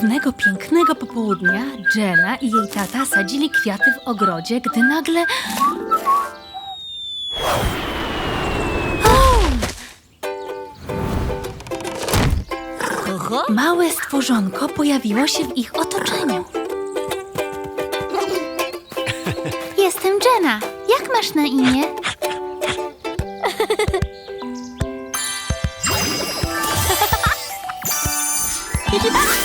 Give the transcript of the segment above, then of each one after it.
Pewnego pięknego popołudnia Jenna i jej tata sadzili kwiaty w ogrodzie, gdy nagle. Małe stworzonko pojawiło się w ich otoczeniu. Jestem Jenna. Jak masz na imię?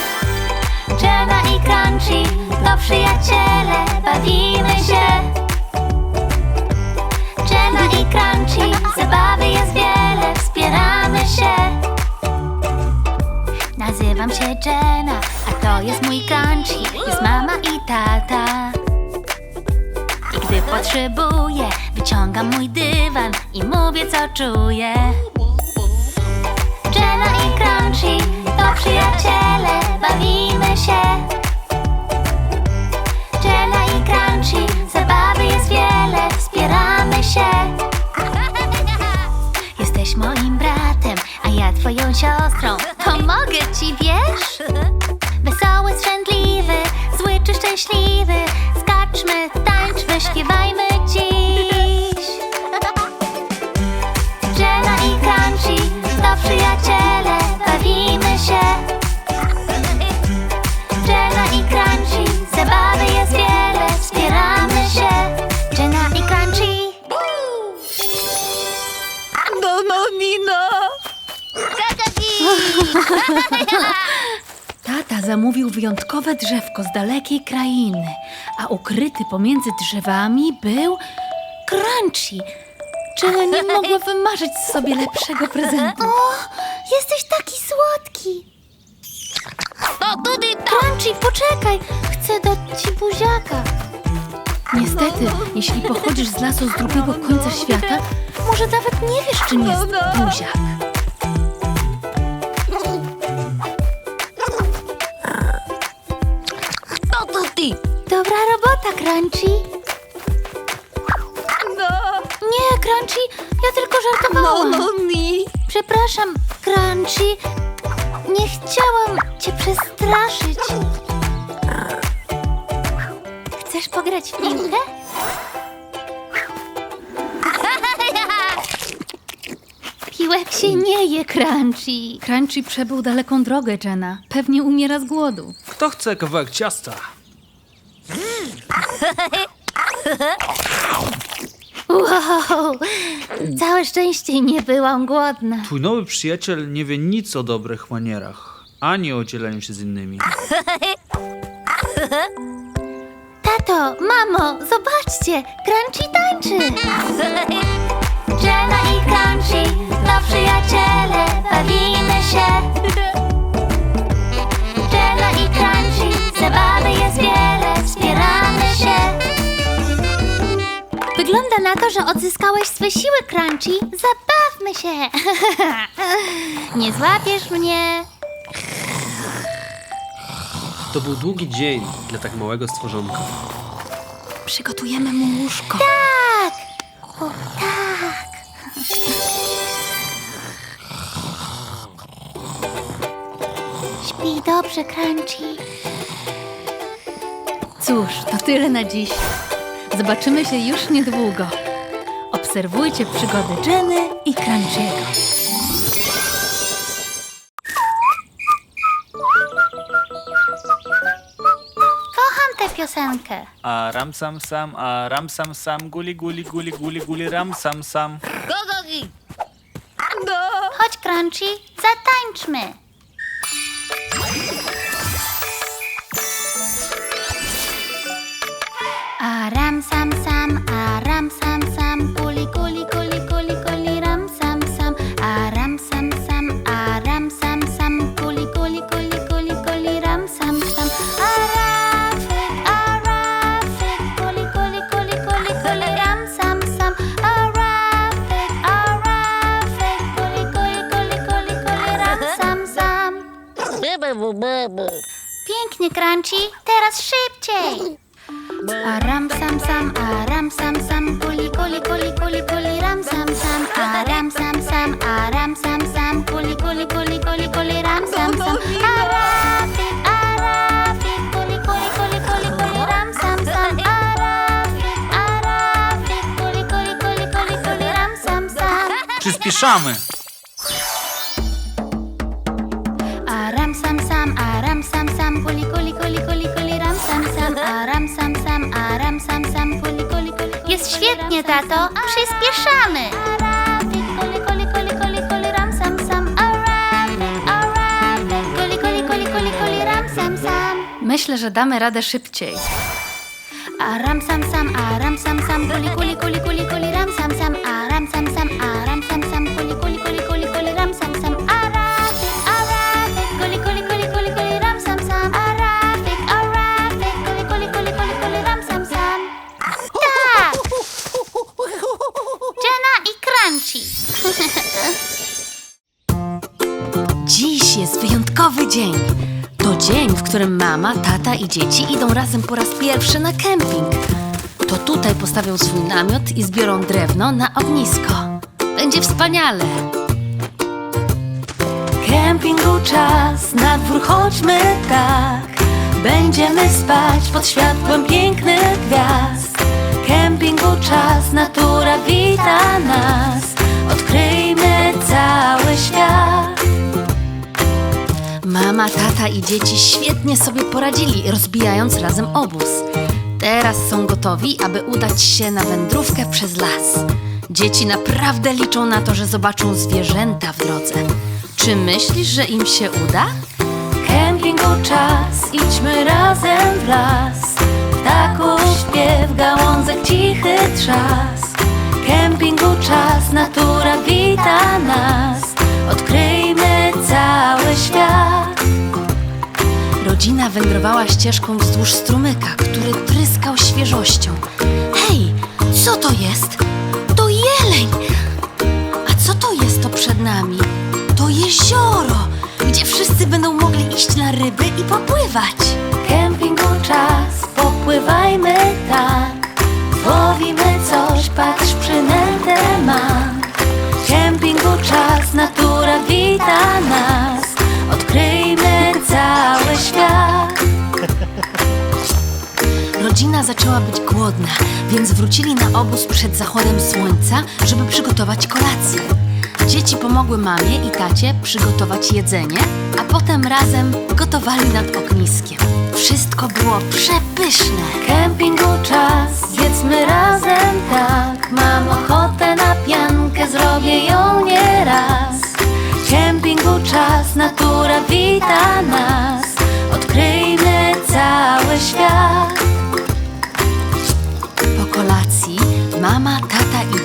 Crunchy to przyjaciele, bawimy się. Jenna i Crunchy, zabawy jest wiele, wspieramy się. Nazywam się Jenna, a to jest mój Crunchy, jest mama i tata. I gdy potrzebuję, wyciągam mój dywan i mówię co czuję. Jenna i Crunchy to przyjaciele, bawimy się. Zabawy jest wiele, wspieramy się. Jesteś moim bratem, a ja twoją siostrą. Pomogę ci, wiesz? Wesoły, strzędliwy, zły czy szczęśliwy. Skaczmy, tańczmy, śpiewajmy Tata zamówił wyjątkowe drzewko z dalekiej krainy, a ukryty pomiędzy drzewami był Crunchy. Jenna nie mogła wymarzyć sobie lepszego prezentu. O, jesteś taki słodki. Crunchy, poczekaj, chcę dać ci buziaka. Niestety, jeśli pochodzisz z lasu z drugiego końca świata, może nawet nie wiesz, czym jest buziak. Dobra robota, Crunchy. Nie, Crunchy, ja tylko żartowałam. Przepraszam, Crunchy. Nie chciałam cię przestraszyć. Chcesz pograć w piłkę? Piłek się nie je, Crunchy. Crunchy przebył daleką drogę, Jenna. Pewnie umiera z głodu. Kto chce kawałek ciasta? Wow, całe szczęście nie byłam głodna. Twój nowy przyjaciel nie wie nic o dobrych manierach, ani o dzieleniu się z innymi. Tato, mamo, zobaczcie, Crunchy tańczy. Wygląda na to, że odzyskałeś swe siły, Crunchy. Zabawmy się. Nie złapiesz mnie. To był długi dzień dla tak małego stworzonka. Przygotujemy mu łóżko. Tak! O, tak! Śpij dobrze, Crunchy. Cóż, to tyle na dziś. Zobaczymy się już niedługo. Obserwujcie przygody Jenny i Crunchiego. Kocham tę piosenkę. A ram sam sam, a ram sam sam, guli guli guli guli guli ram sam sam. Chodź, Crunchy, zatańczmy. Aram sam sam, aram sam sam, kuli kuli kuli kuli kuli. Ram sam sam, aram sam sam, aram sam sam, kuli kuli kuli kuli kuli. Ram sam sam, arafik arafik, kuli kuli kuli kuli kuli. Ram sam sam, arafik arafik, kuli kuli kuli kuli kuli. Ram sam sam. Pięknie, Crunchy, teraz szybciej. Aram sam sam, aram sam sam, kuli kuli kuli kuli kuli ram sam sam, aram sam sam, aram sam sam, kuli kuli kuli kuli kuli ram sam sam. Przyspieszamy. Aram sam sam, aram sam sam, kuli kuli kuli kuli kuli kuli kuli kuli ram sam sam, kuli kuli kuli kuli kuli ram sam sam. Myślę, że damy radę szybciej. Aram sam sam, aram sam sam, kuli kuli kuli kuli kuli ram sam sam, aram sam sam, aram sam sam, wyjątkowy dzień. To dzień, w którym mama, tata i dzieci idą razem po raz pierwszy na kemping. To tutaj postawią swój namiot i zbiorą drewno na ognisko. Będzie wspaniale. Kempingu czas, na dwór chodźmy tak. Będziemy spać pod światłem pięknych gwiazd. Kempingu czas, natura wita nas. Mama, tata i dzieci świetnie sobie poradzili, rozbijając razem obóz. Teraz są gotowi, aby udać się na wędrówkę przez las. Dzieci naprawdę liczą na to, że zobaczą zwierzęta w drodze. Czy myślisz, że im się uda? Kempingu czas, idźmy razem w las. Ptaków śpiew, gałązek cichy trzask. Kempingu czas, natura wita nas. Odkryjmy cały świat. Rodzina wędrowała ścieżką wzdłuż strumyka, który tryskał świeżością. Hej, co to jest? To jeleń! A co to jest to przed nami? To jezioro, gdzie wszyscy będą mogli iść na ryby i popływać. Kempingu czas, popływajmy tak. Złowimy coś, patrz, przynętę mam. Kempingu czas, natura wita nas. Świat. Rodzina zaczęła być głodna, więc wrócili na obóz przed zachodem słońca, żeby przygotować kolację. Dzieci pomogły mamie i tacie przygotować jedzenie, a potem razem gotowali nad ogniskiem. Wszystko było przepyszne. Kempingu czas, zjedzmy razem tak. Mam ochotę na piankę, zrobię ją nieraz. Kempingu czas, natura wita nas.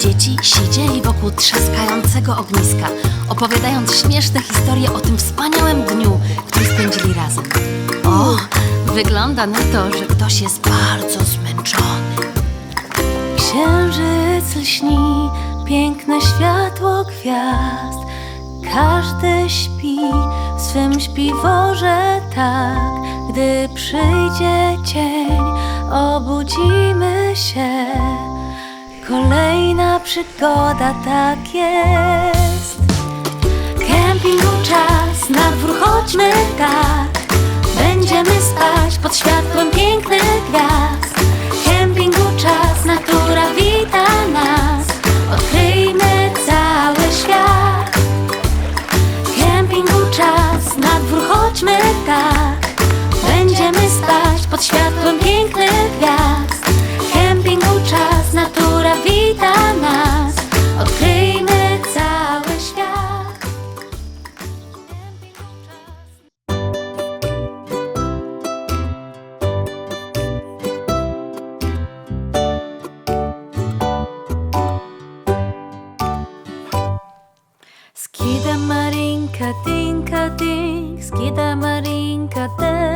Dzieci siedzieli wokół trzaskającego ogniska, opowiadając śmieszne historie o tym wspaniałym dniu, który spędzili razem. O, wygląda na to, że ktoś jest bardzo zmęczony. Księżyc lśni, piękne światło gwiazd. Każdy śpi w swym śpiworze tak. Gdy przyjdzie cień, obudzimy się. Kolejna przygoda tak jest. Kempingu czas, na dwór chodźmy tak. Będziemy spać pod światłem pięknych gwiazd. Kempingu czas, natura wita nas. Odkryjmy cały świat. Kempingu czas, na dwór chodźmy tak. Będziemy spać pod światłem pięknych gwiazd. ちって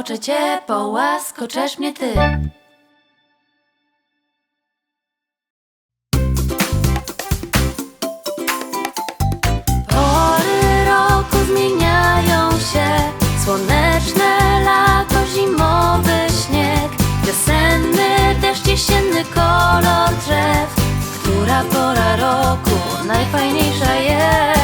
Połaskoczę cię, połaskoczesz mnie ty. Pory roku zmieniają się. Słoneczne lato, zimowy śnieg. Wiosenny deszcz, jesienny kolor drzew. Która pora roku najfajniejsza jest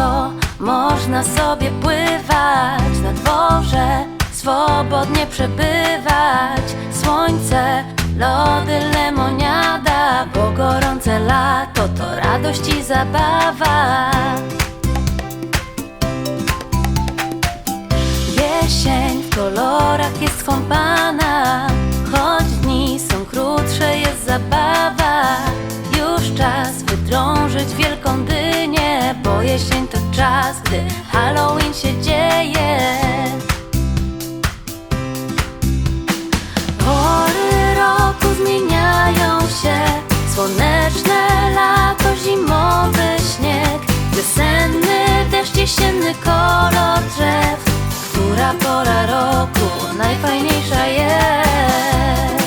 lato można sobie pływać na dworze, swobodnie przebywać. Słońce, lody, lemoniada, bo gorące lato to radość i zabawa. Jesień w kolorach jest skąpana Bo jesień to czas, gdy Halloween się dzieje. Pory roku zmieniają się Słoneczne lato, zimowy śnieg Wiosenny deszcz, jesienny kolor drzew. Która pora roku najfajniejsza jest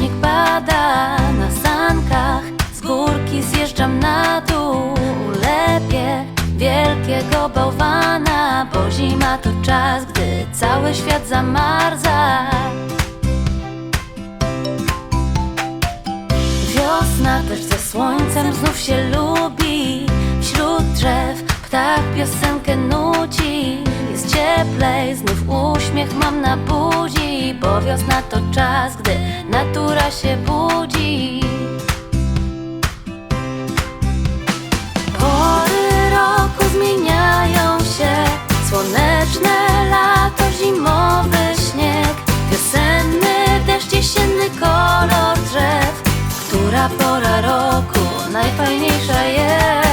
śnieg pada Na sankach. Z górki zjeżdżam na dół Lepiej wielkiego bałwana Bo zima to czas, gdy cały świat zamarza. Wiosna też ze słońcem znów się lubi Wśród drzew ptak piosenkę nuci cieplej, znów uśmiech mam na buzi Bo wiosna to czas, gdy natura się budzi. Pory roku zmieniają się. Słoneczne lato, zimowy śnieg. Wiosenny deszcz, jesienny kolor drzew. Która pora roku najfajniejsza jest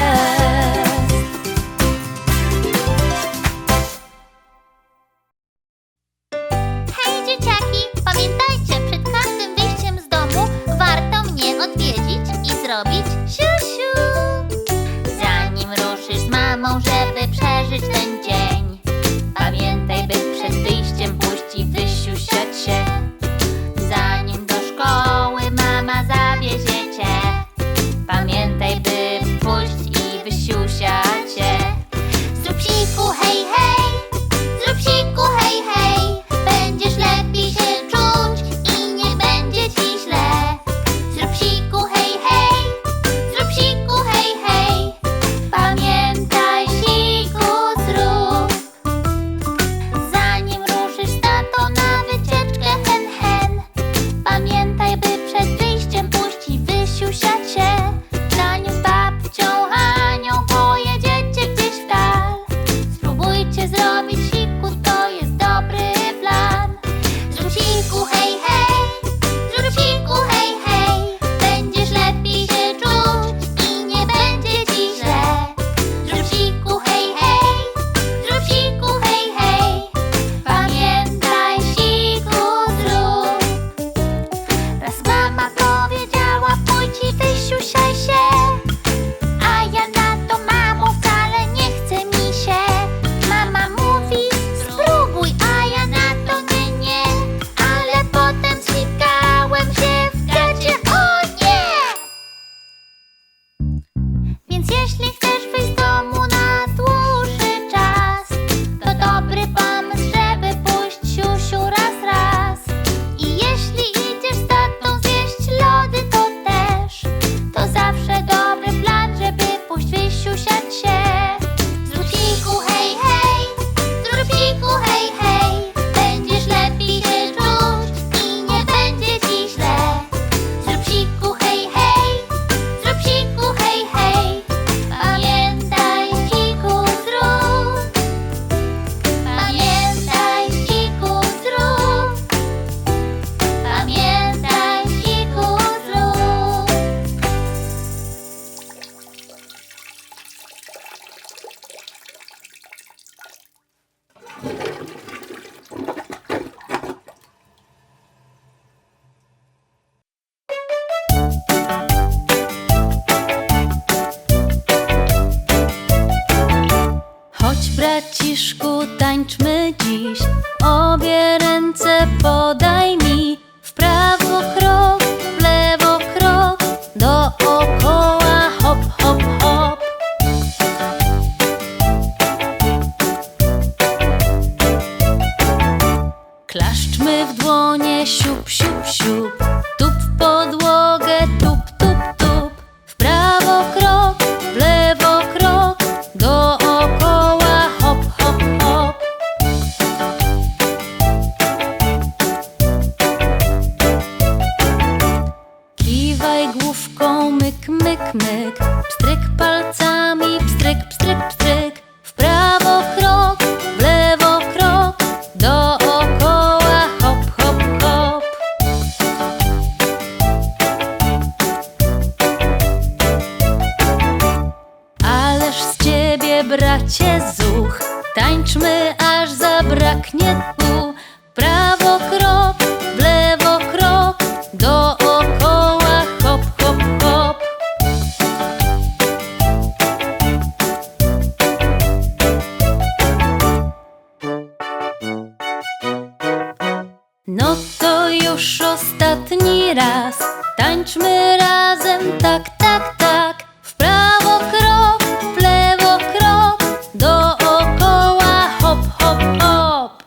Tańczmy razem, tak, tak, tak W prawo krok, w lewo krok Dookoła hop, hop, hop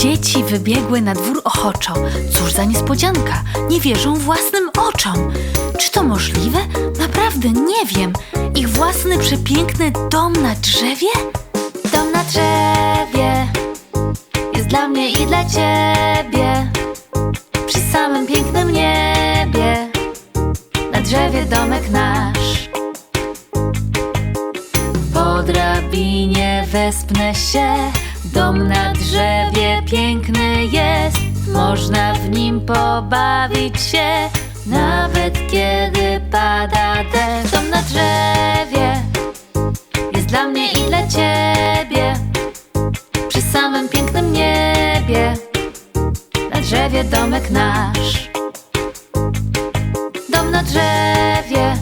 Dzieci wybiegły na dwór ochoczo. Cóż za niespodzianka, nie wierzą własnym oczom. Czy to możliwe? Naprawdę nie wiem. Ich własny przepiękny dom na drzewie? Dom na drzewie jest dla mnie i dla ciebie. Przy samym pięknym niebie Na drzewie domek nasz. Po drabinie wespnę się Dom na drzewie piękny jest. Można w nim pobawić się Nawet kiedy pada deszcz. Dom na drzewie drzewie domek nasz. Dom na drzewie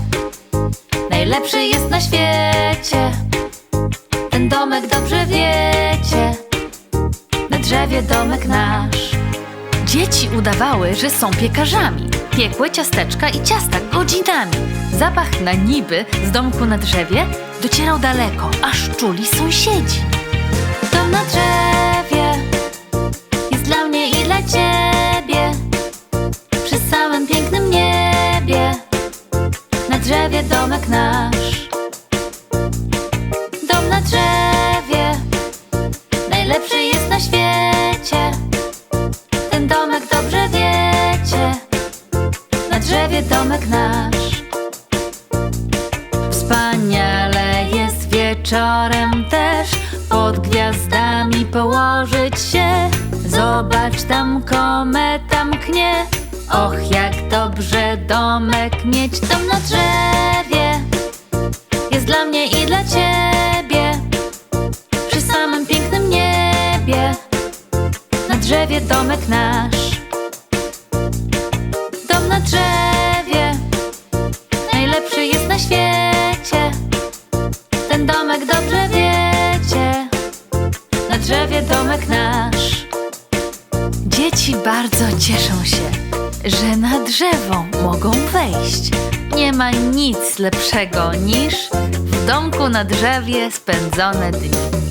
Najlepszy jest na świecie. Ten domek dobrze wiecie. Na drzewie domek nasz. Dzieci udawały, że są piekarzami. Piekły ciasteczka i ciasta godzinami. Zapach na niby z domku na drzewie Docierał daleko, aż czuli sąsiedzi. Dom na drzewie. Na drzewie domek nasz. Dom na drzewie. Najlepszy jest na świecie. Ten domek dobrze wiecie. Na drzewie domek nasz. Dzieci bardzo cieszą się, że na drzewo mogą wejść. Nie ma nic lepszego niż w domku na drzewie spędzone dni.